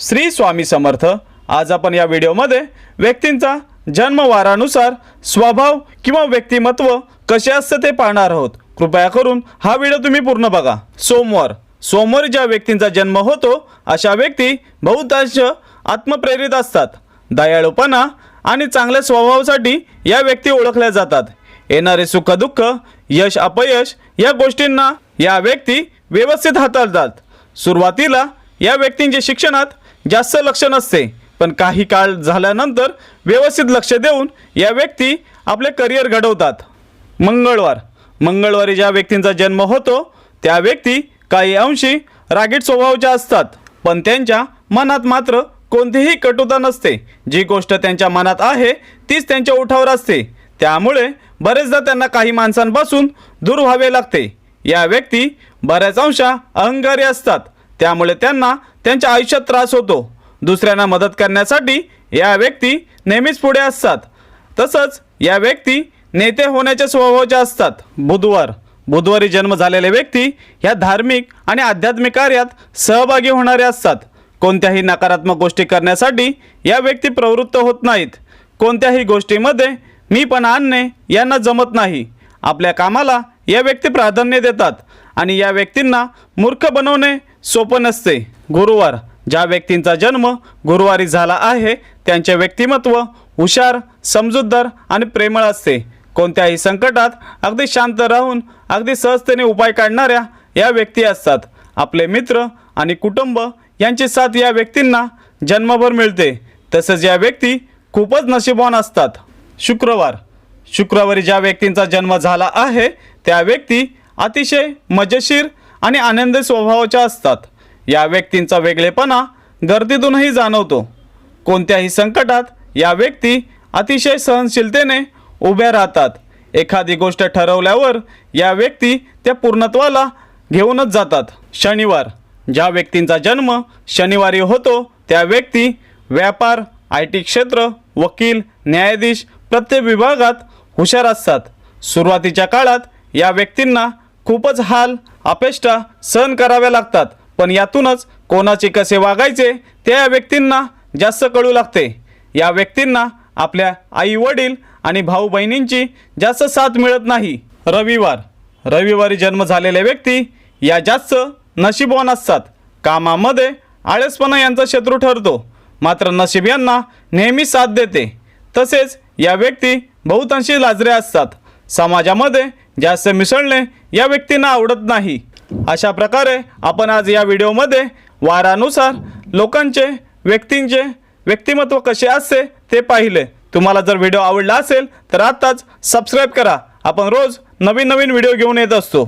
श्री स्वामी समर्थ. आज आपण या व्हिडिओमध्ये व्यक्तींचा जन्मवारानुसार स्वभाव किंवा व्यक्तिमत्व कसे असतं ते पाहणार आहोत. कृपया करून हा व्हिडिओ तुम्ही पूर्ण बघा. सोमवार. सोमवारी ज्या व्यक्तींचा जन्म होतो अशा व्यक्ती बहुतांश आत्मप्रेरित असतात. दयाळूपणा आणि चांगल्या स्वभावासाठी या व्यक्ती ओळखल्या जातात. येणारे सुखदुःख यश अपयश या गोष्टींना या व्यक्ती व्यवस्थित हाताळतात. सुरुवातीला या व्यक्तींचे शिक्षणात जास्त लक्ष नसते. पण काही काळ झाल्यानंतर व्यवस्थित लक्ष देऊन या व्यक्ती आपले करिअर घडवतात. मंगळवार. मंगळवारी ज्या व्यक्तींचा जन्म होतो त्या व्यक्ती काही अंशी रागीट स्वभावाच्या असतात. पण त्यांच्या मनात मात्र कोणतीही कटुता नसते. जी गोष्ट त्यांच्या मनात आहे तीच त्यांच्या ओठावर असते. त्यामुळे बरेचदा त्यांना काही माणसांपासून दूर व्हावे लागते. या व्यक्ती बऱ्याच अंशा अहंकारी असतात. त्यामुळे त्यांना त्यांच्या आयुष्यात त्रास होतो. दुसऱ्यांना मदत करण्यासाठी या व्यक्ती नेहमीच पुढे असतात. तसंच या व्यक्ती नेते होण्याच्या स्वभावाच्या असतात. बुधवार बुधवारी जन्म झालेले व्यक्ती ह्या धार्मिक आणि आध्यात्मिक कार्यात सहभागी होणारे असतात. कोणत्याही नकारात्मक गोष्टी करण्यासाठी या व्यक्ती प्रवृत्त होत नाहीत. कोणत्याही गोष्टीमध्ये मी पण आणणे यांना जमत नाही. आपल्या कामाला या व्यक्ती प्राधान्य देतात आणि या व्यक्तींना मूर्ख बनवणे सोपं नसते. गुरुवार ज्या व्यक्तींचा जन्म गुरुवारी झाला आहे त्यांचे व्यक्तिमत्व हुशार समजूतदार आणि प्रेमळ असते. कोणत्याही संकटात अगदी शांत राहून अगदी सहजतेने उपाय काढणाऱ्या या व्यक्ती असतात. आपले मित्र आणि कुटुंब यांची साथ या व्यक्तींना जन्मभर मिळते. तसंच या व्यक्ती खूपच नशीबवान असतात. शुक्रवार शुक्रवारी ज्या व्यक्तींचा जन्म झाला आहे त्या व्यक्ती अतिशय मजेशीर आणि आनंदी स्वभावाच्या असतात. या व्यक्तींचा वेगळेपणा गर्दीतूनही जाणवतो. कोणत्याही संकटात या व्यक्ती अतिशय सहनशीलतेने उभ्या राहतात. एखादी गोष्ट ठरवल्यावर या व्यक्ती त्या पूर्णत्वाला घेऊनच जातात. शनिवार ज्या व्यक्तींचा जन्म शनिवारी होतो त्या व्यक्ती व्यापार आय टी क्षेत्र वकील न्यायाधीश प्रत्येक विभागात हुशार असतात. सुरुवातीच्या काळात या व्यक्तींना खूपच हाल अपेष्टा सहन कराव्या लागतात. पण यातूनच कोणाचे कसे वागायचे ते या व्यक्तींना जास्त कळू लागते. या व्यक्तींना आपल्या आई वडील आणि भाऊ बहिणींची जास्त साथ मिळत नाही. रविवार. रविवारी जन्म झालेल्या व्यक्ती या जास्त नशीबवान असतात. कामामध्ये आळसपणा यांचा शत्रू ठरतो. मात्र नशीब यांना नेहमी साथ देते. तसेच या व्यक्ती बहुतांशी लाजरे असतात. समाजामध्ये जास्त मिसळणे या व्यक्तींना आवडत नाही. अशा प्रकारे आपण आज या व्हिडिओमध्ये वारानुसार लोकांचे व्यक्तींचे व्यक्तिमत्व कसे असते ते पाहिले. तुम्हाला जर व्हिडिओ आवडला असेल तर आत्ताच सबस्क्राईब करा. आपण रोज नवीन नवीन व्हिडिओ घेऊन येत असतो.